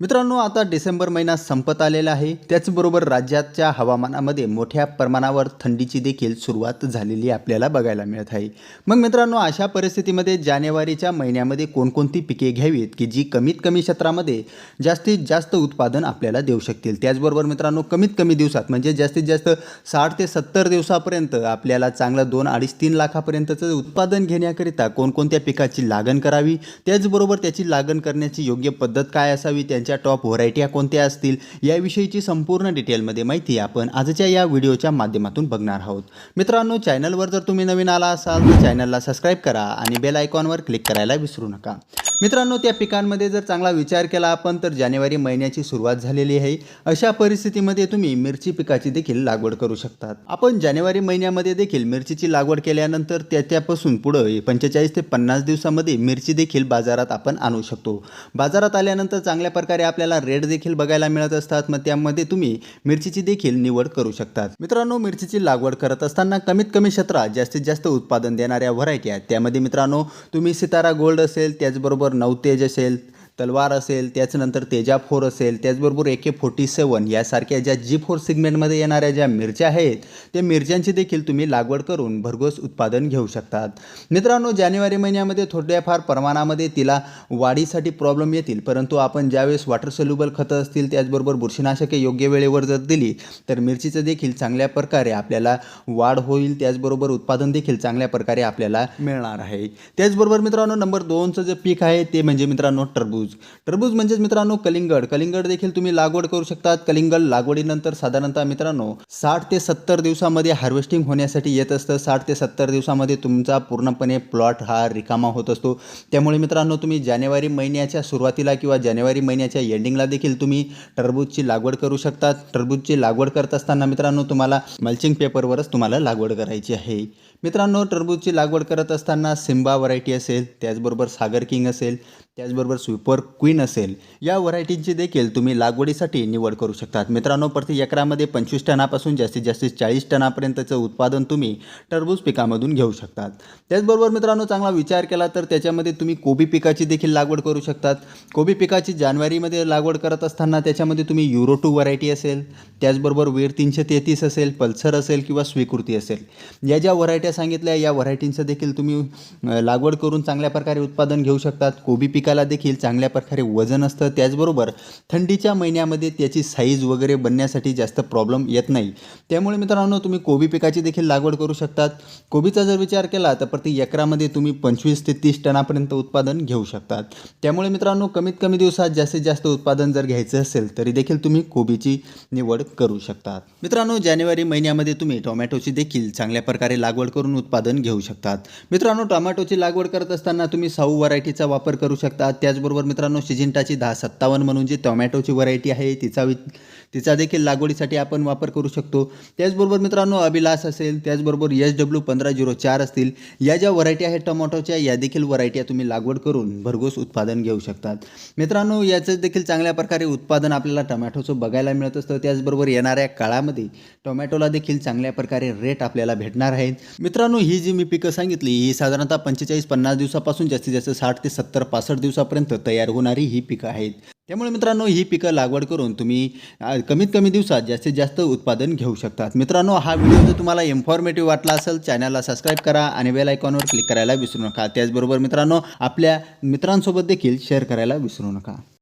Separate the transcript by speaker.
Speaker 1: मित्रांनो आता डिसेंबर महिना संपत आलेला आहे. त्याचबरोबर राज्याच्या हवामानामध्ये मोठ्या प्रमाणावर थंडीची देखील सुरुवात झालेली आपल्याला बघायला मिळत आहे. मग मित्रांनो अशा परिस्थितीमध्ये जानेवारीच्या महिन्यामध्ये कोणकोणती पिके घ्यावीत की जी कमीत कमी क्षेत्रामध्ये जास्तीत जास्त उत्पादन आपल्याला देऊ शकतील? त्याचबरोबर मित्रांनो कमीत कमी दिवसात म्हणजे जास्तीत जास्त साठ ते सत्तर दिवसापर्यंत आपल्याला चांगलं दोन अडीच तीन लाखापर्यंतचं उत्पादन घेण्याकरिता कोणकोणत्या पिकाची लागण करावी? त्याचबरोबर त्याची लागण करण्याची योग्य पद्धत काय असावी? त्यांची त्यांच्या टॉप व्हरायट्या कोणत्या असतील याविषयीची संपूर्ण डिटेलमध्ये माहिती आपण आजच्या या व्हिडिओच्या माध्यमातून बघणार आहोत. मित्रांनो चॅनलवर जर तुम्ही नवीन आला असाल तर चॅनलला सबस्क्राईब करा आणि बेल आयकॉनवर क्लिक करायला विसरू नका. मित्रांनो त्या पिकांमध्ये जर चांगला विचार केला आपण तर जानेवारी महिन्याची सुरुवात झालेली आहे. अशा परिस्थितीमध्ये तुम्ही मिरची पिकाची देखील लागवड करू शकतात. आपण जानेवारी महिन्यामध्ये देखील मिरचीची लागवड केल्यानंतर त्याच्यापासून पुढं पंचेचाळीस ते पन्नास दिवसामध्ये मिरची देखील बाजारात आपण आणू शकतो. बाजारात आल्यानंतर चांगल्या प्रकारे आपल्याला रेट देखील बघायला मिळत असतात. मग त्यामध्ये तुम्ही मिरचीची देखील निवड करू शकतात. मित्रांनो मिरचीची लागवड करत असताना कमीत कमी क्षेत्रात जास्तीत जास्त उत्पादन देणाऱ्या व्हरायटी आहेत. त्यामध्ये मित्रांनो तुम्ही सितारा गोल्ड असेल त्याचबरोबर नऊ तेज असेल तलवार असेल त्याचनंतर तेजा फोर असेल त्याचबरोबर ए के फोर्टी सेवन यासारख्या ज्या जी फोर सिगमेंटमध्ये येणाऱ्या ज्या मिरच्या आहेत त्या मिरच्यांची देखील तुम्ही लागवड करून भरघोस उत्पादन घेऊ शकतात. मित्रांनो जानेवारी महिन्यामध्ये थोड्याफार प्रमाणामध्ये तिला वाढीसाठी प्रॉब्लेम येतील परंतु आपण ज्यावेळेस वॉटर सोल्युबल खतं असतील त्याचबरोबर बुरशीनाशके योग्य वेळेवर जर दिली तर मिरचीचं देखील चांगल्या प्रकारे आपल्याला वाढ होईल त्याचबरोबर उत्पादन देखील चांगल्या प्रकारे आपल्याला मिळणार आहे. त्याचबरोबर मित्रांनो नंबर दोनचं जे पीक आहे ते म्हणजे मित्रांनो टरबूज. टरबूज. म्हणजेच मित्रांनो कलिंगड. कलिंगड देखील तुम्ही लागवड करू शकतात. कलिंगड लागवडीनंतर साधारणतः मित्रांनो साठ ते सत्तर दिवसामध्ये हार्वेस्टिंग होण्यासाठी येत असतं. साठ ते सत्तर दिवसामध्ये तुमचा पूर्णपणे प्लॉट हा रिकामा होत असतो. त्यामुळे मित्रांनो तुम्ही जानेवारी महिन्याच्या सुरुवातीला किंवा जानेवारी महिन्याच्या एंडिंगला देखील तुम्ही टरबूजची लागवड करू शकतात. टरबूजची लागवड करत असताना मित्रांनो तुम्हाला मल्चिंग पेपरवरच तुम्हाला लागवड करायची आहे. मित्रांनो टरबूजची लागवड करत असताना सिम्बा व्हरायटी असेल त्याचबरोबर सागर किंग असेल त्याचबरोबर स्विपर क्वीन असेल या व्हरायटींची देखील तुम्ही लागवडीसाठी निवड करू शकतात. मित्रांनो प्रति एकरामध्ये पंचवीस टनापासून जास्तीत जास्त चाळीस टनापर्यंतचं उत्पादन तुम्ही टरबूज पिकामधून घेऊ शकतात. त्याचबरोबर मित्रांनो चांगला विचार केला तर त्याच्यामध्ये तुम्ही कोबी पिकाची देखील लागवड करू शकतात. कोबी पिकाची जानेवारीमध्ये लागवड करत असताना त्याच्यामध्ये तुम्ही युरो टू व्हरायटी असेल त्याचबरोबर वीर तीनशे तेहतीस असेल पल्सर असेल किंवा स्वीकृती असेल. या ज्या व्हरायट्या सांगितल्या या व्हरायटींचं देखील तुम्ही लागवड करून चांगल्या प्रकारे उत्पादन घेऊ शकतात. कोबी पिकाला देखील चांगल्या प्रकारे वजन असतं. त्याचबरोबर थंडीच्या महिन्यामध्ये त्याची साईज वगैरे बनण्यासाठी जास्त प्रॉब्लेम येत नाही. त्यामुळे मित्रांनो तुम्ही कोबी पिकाची देखील लागवड करू शकतात. कोबीचा जर विचार केला तर प्रति एकरामध्ये तुम्ही पंचवीस ते तीस टनापर्यंत उत्पादन घेऊ शकतात. त्यामुळे मित्रांनो कमीत कमी दिवसात जास्तीत जास्त उत्पादन जर घ्यायचं असेल तरी देखील तुम्ही कोबीची निवड करू शकतात. मित्रांनो जानेवारी महिन्यामध्ये तुम्ही टोमॅटोची देखील चांगल्या प्रकारे लागवड करून उत्पादन घेऊ शकतात. मित्रांनो टोमॅटोची लागवड करत असताना तुम्ही साऊ व्हरायटीचा वापर करू शकता. त्याचबरोबर मित्रांनो शिजिंटाची दहा सत्तावन्न म्हणून जी टोमॅटोची व्हरायटी आहे तिचा वि तिचा देखील लागवडीसाठी आपण वापर करू शकतो. त्याचबरोबर मित्रांनो अभिलास असेल त्याचबरोबर एच डब्ल्यू पंधरा झिरो चार असतील या ज्या व्हरायटी आहेत टोमॅटोच्या या देखील व्हरायटी तुम्ही लागवड करून भरघोस उत्पादन घेऊ शकतात. मित्रांनो याचं देखील चांगल्या प्रकारे उत्पादन आपल्याला टोमॅटोचं बघायला मिळत असतं. त्याचबरोबर येणाऱ्या काळामध्ये टोमॅटोला देखील चांगल्या प्रकारे रेट आपल्याला भेटणार आहेत. मित्रांनो ही जी मी पिकं सांगितली ही साधारणतः पंचेचाळीस पन्नास दिवसापासून जास्तीत जास्त साठ ते सत्तर पासष्ट दिवसापर्यंत तयार होणारी ही पिकं आहेत. त्यामुळे मित्रांनो ही पिकं लागवड करून तुम्ही कमीत कमी दिवसात जास्तीत जास्त उत्पादन घेऊ शकतात. मित्रांनो हा व्हिडिओ जर तुम्हाला इन्फॉर्मेटिव्ह वाटला असेल चॅनलला सबस्क्राईब करा आणि बेल आयकॉनवर क्लिक करायला विसरू नका. त्याचबरोबर मित्रांनो आपल्या मित्रांसोबत देखील शेअर करायला विसरू नका.